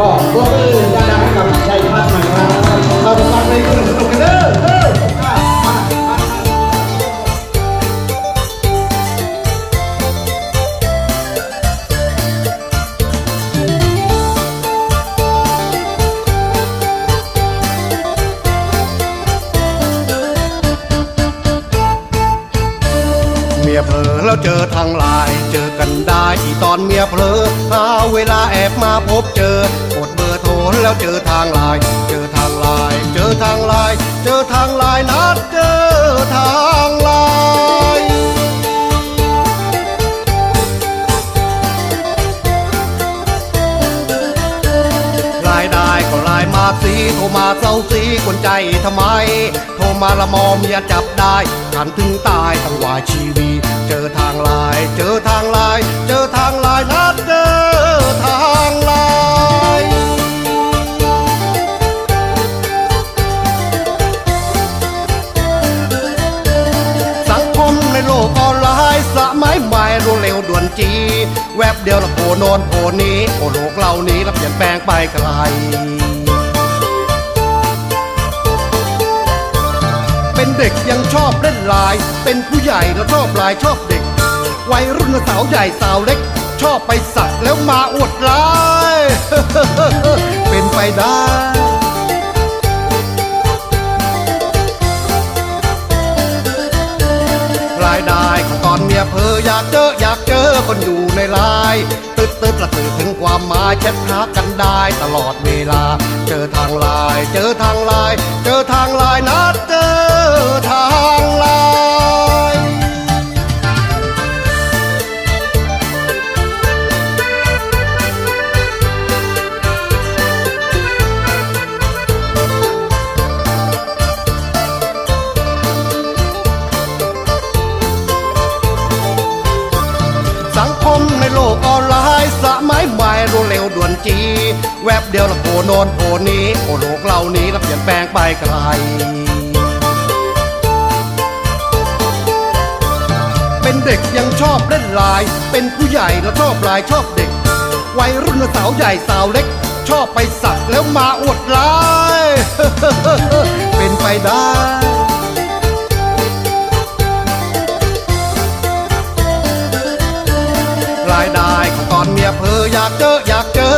ก็ตัวมือ ยเผลอแล้วเจอทางไลน์เจอกันได้ที่ตอนเมียเผลอหาเวลาแอบมาพบเจอกดเบอร์โทรแล้วเจอทางไลน์เจอทางไลน์เจอทางไลน์เจอทางไลน์นัดาสีโทรมาเศร้าสีคนใจทำไม โทรมาละมอมอย่าจับได้ขันถึงตายทั้งวายชีวีเจอทางลาย เจอทางลาย เจอทางลายนัดเจอทางลายสังคมในโลกออนไลน์สมัยใหม่รวดเร็วด่วนจี แวบเดียวละโผล่โนนโผล่นี้โอโลกเหล่านี้ละเปลี่ยนแปลงไปไกล เป็นเด็กยังชอบเล่นไลน์เป็นผู้ใหญ่แล้วชอบไลน์ชอบเด็ก วัยรุ่นสาวใหญ่สาวเล็ก ชอบไปสักแล้วมาอวดไลน์เป็นไปได้รายได้ก็ตอนเมียเพออยากเจออยากเจอคนอยู่ในไลน์ตึ๊ดตึ๊ดละตื่นถึงความหมายแชทหากันได้ตลอดเวลา เจอทางไลน์เจอทางไลน์เจอทางไลน์นัดเจ สังคมในโลกออนไลน์สมัยใหม่รวดเร็วด่วนจี แวบเดียวละโผล่โนนโผล่นี้โอโลกเหล่านี้ละเปลี่ยนแปลงไปไกลเป็นเด็กยังชอบเล่นไลน์เป็นผู้ใหญ่แล้วชอบลน์ชอบเด็ก วัยรุ่นสาวใหญ่สาวเล็ก ชอบไปสักแล้วมาอวดลน์เป็นไปได้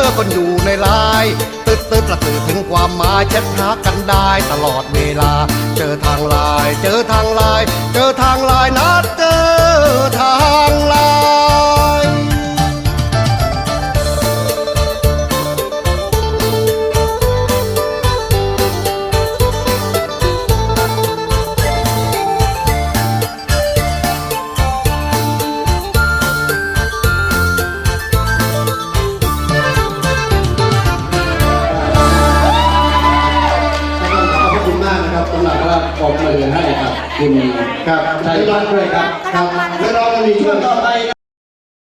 อกเจอคนอยู่ในไลน์ตึ๊ดตึ๊ดละตื่นถึงความหมายแชทหากันได้ตลอดเวลา เจอทางไลน์เจอทางไลน์เจอทางไลน์นัดเจอ หรับว่าปรบมือให้กับคุณครับชัยพัฒน์ด้วยครับครับแล้วเราจะมีช่วงต่อไป